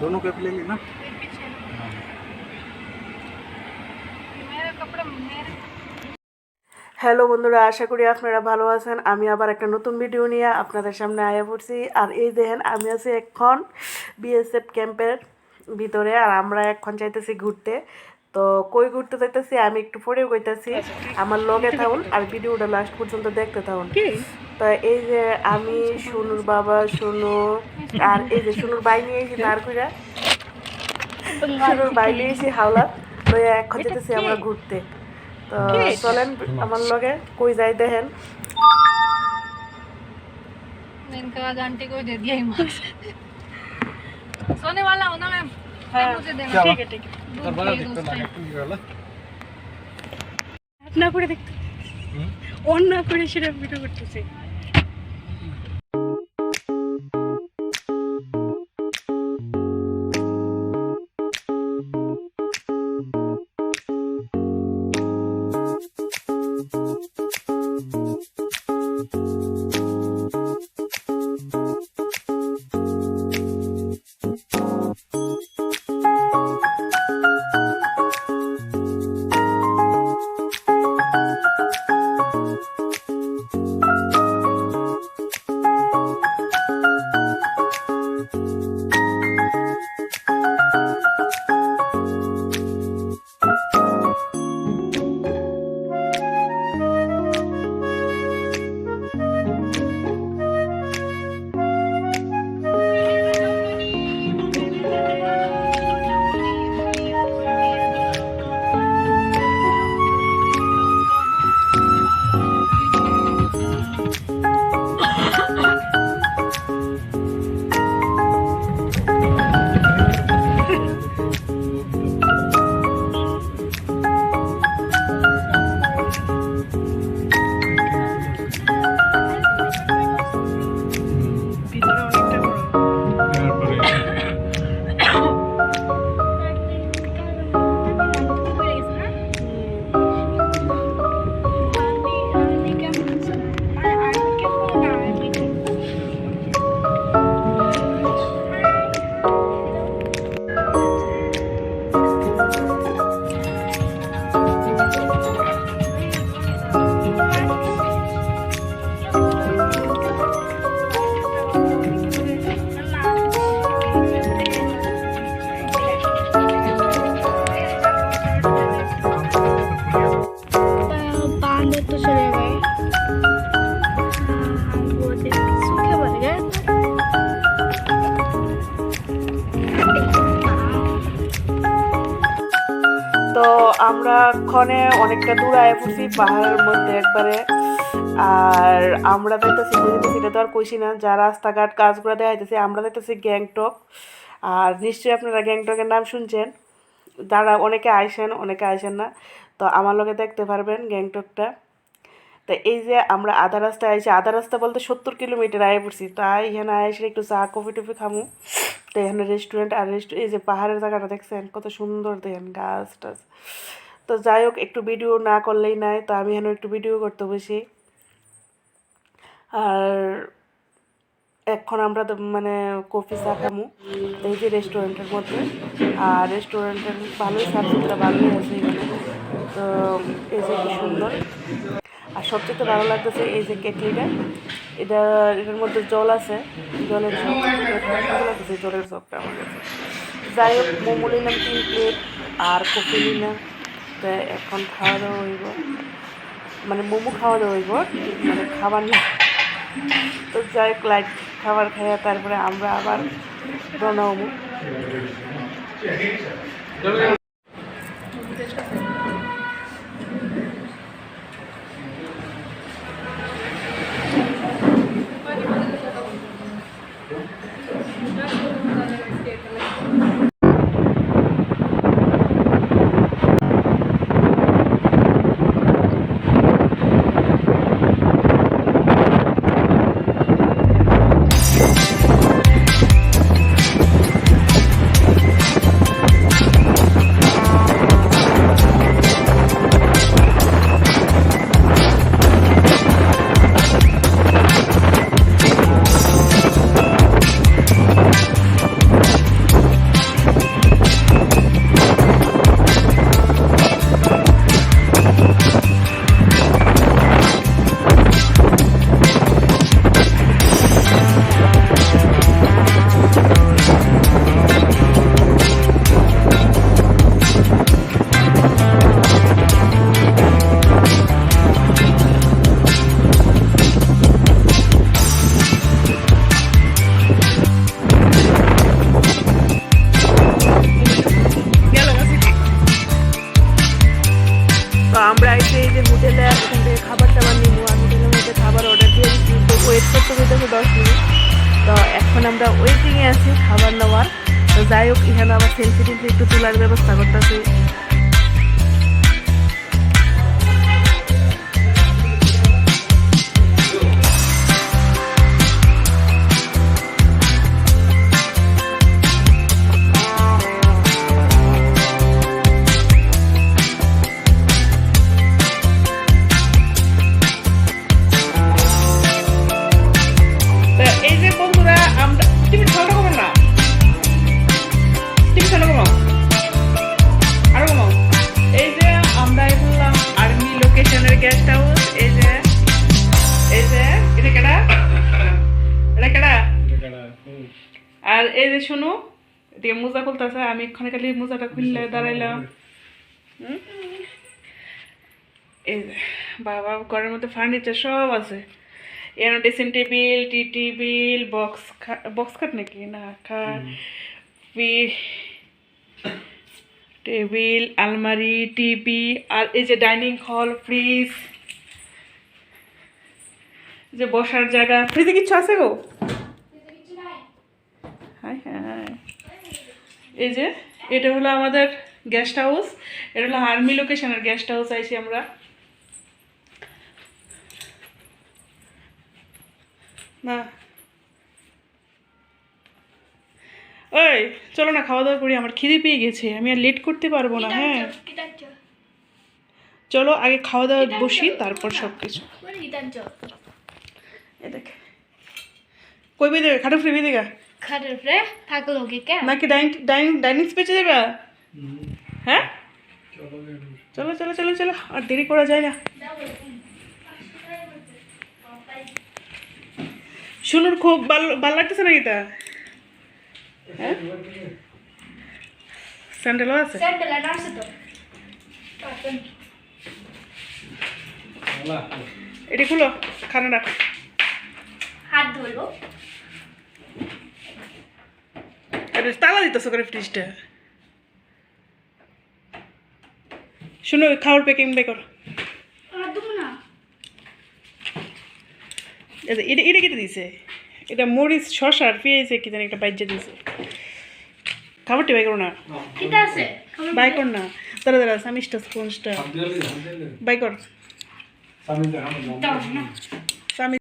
दोनों कैप ले ली ना হ্যালো বন্ধুরা আশা করি আপনারা ভালো আছেন আমি আবার একটা নতুন ভিডিও নিয়ে আপনাদের সামনে আয়া পড়ছি আর এই দেখেন আমি আছি এখন বিএসএফ ক্যাম্পের ভিতরে আর আমরা এখন চাইতেছি ঘুরতে তো কই ঘুরতে যাইতেছি আমি একটু পরেও কইতাছি আমার লগে থাকুন আর ভিডিওটা লাস্ট পর্যন্ত দেখতে থাকুন তো এই যে আমি সোনুর বাবা সোনু আর এই যে সোনুর বাই নিয়ে এসেছি নার কইরা সোনুর বাই নিয়ে এসেছি হাওলা তো এখন যেতেছি আমরা ঘুরতে তো চলেন আমার লগে কই যাই দেখেন इनका आज आंटी को दे दिया ही मास्क सोने वाला हो ना मैम হ্যাঁ ঠিক আছে ঠিক আছে। না করে দেখতে অন্য করে সেটা ভিডিও করতেছে। তো আমরা ক্ষণে অনেকটা দূর আয় পড়ছি, পাহাড়ের মধ্যে একবারে। আর আমরা দেখতেছি বুঝতেছি এটা তো আর কইছি না যা রাস্তাঘাট কাজগুলো দেখাইতেছি, আমরা দেখতেছি গ্যাংটক। আর নিশ্চয়ই আপনারা গ্যাংটকের নাম শুনছেন। যারা অনেকে আইসেন অনেকে আইসেন না। তো আমার লোকে দেখতে পারবেন গ্যাংটকটা। তো এই যে আমরা আধা রাস্তায় আইছি, আধা রাস্তা বলতে সত্তর কিলোমিটার আয় পড়ছি। তাই এখানে আইসে একটু চা, কফি টফি খামু। তো এখানে রেস্টুরেন্ট আর রেস্টু এই যে পাহাড়ের জায়গাটা দেখছেন, কত সুন্দর দেখেন গাছ টাছ। তো যাই হোক, একটু ভিডিও না করলেই নাই, তো আমি এখানে একটু ভিডিও করতে বসি। আর এখন আমরা মানে কফি চা খামু। এই যে রেস্টুরেন্টের মধ্যে। আর রেস্টুরেন্টের ভালোই সুতরা ভালোই আছে তো এই যে কি সুন্দর। সবচেয়ে ভালো লাগতেছে এই যে কেটলিটা। এটা, এটার মধ্যে জল আছে, জলের ভালো লাগতেছে জলের চকটা আমার কাছে। যাই হোক, মোমো নিলাম তিন প্লেট আর কফি নিলাম। তো এখন খাওয়া দাওয়া হইব। মানে মোমো খাওয়া দাওয়া হইব মানে খাবার না। তো যাই হোক লাইট খাবার খাইয়া তারপরে আমরা আবার রওনা হব। নেওয়ার তো যাই হোক এখানে আবার সেলফি টেলফি একটু তোলার ব্যবস্থা করতেছি। আর এই যে শুনো এদিকে মোজা খুলতেছে আমি এক্ষণে খালি মোজাটা খুললে দাঁড়াইলাম। এই যে বাবা ঘরের মধ্যে ফার্নিচার সব আছে। এর ড্রেসিং টেবিল টি টেবিল বক্স বক্স খাট নাকি? না খাট। টেবিল আলমারি টিভি আর এই যে ডাইনিং হল ফ্রিজ যে বসার জায়গা ফ্রিজে কিছু আছে গো? হায় হ্যাঁ এই যে এটা হলো আমাদের গেস্ট হাউস এটা হলো আর্মি লোকেশনের গেস্ট হাউস আইছি আমরা। না ওই চলো না খাওয়া দাওয়া করি আমার খিদে পেয়ে গেছে আমি আর লেট করতে পারব না হ্যাঁ। চলো আগে খাওয়া দাওয়া বসি তারপর সব কিছু কই বেদে খাটো ফ্রি বেদে গা। খাটের উপরে থাকল কি কে নাকি ডাইনিং ডাইনিং ডাইনিং স্পেসে যাবে হ্যাঁ চলো চলো চলো চলো আর দেরি করা যায় না। শুনুর খুব ভালো ভালো লাগতেছে না এটা? হ্যাঁ? স্যান্ডেলও আছে? তো এটি খুলো খানাটা হাত ধুলো। এটা তালা দিতেছো করে ফ্রিজটা? শুনো খাওয়ার প্যাকিং বের করো। এটা এটা কেটে দিছে এটা মরিচ শসা আর পেঁয়াজে কি জানি একটা বাইজা দিছে খাবারটি বাই করো না। বাই কর না। দাঁড়া দাঁড়া সামিসটা স্পঞ্জটা। বাই কর।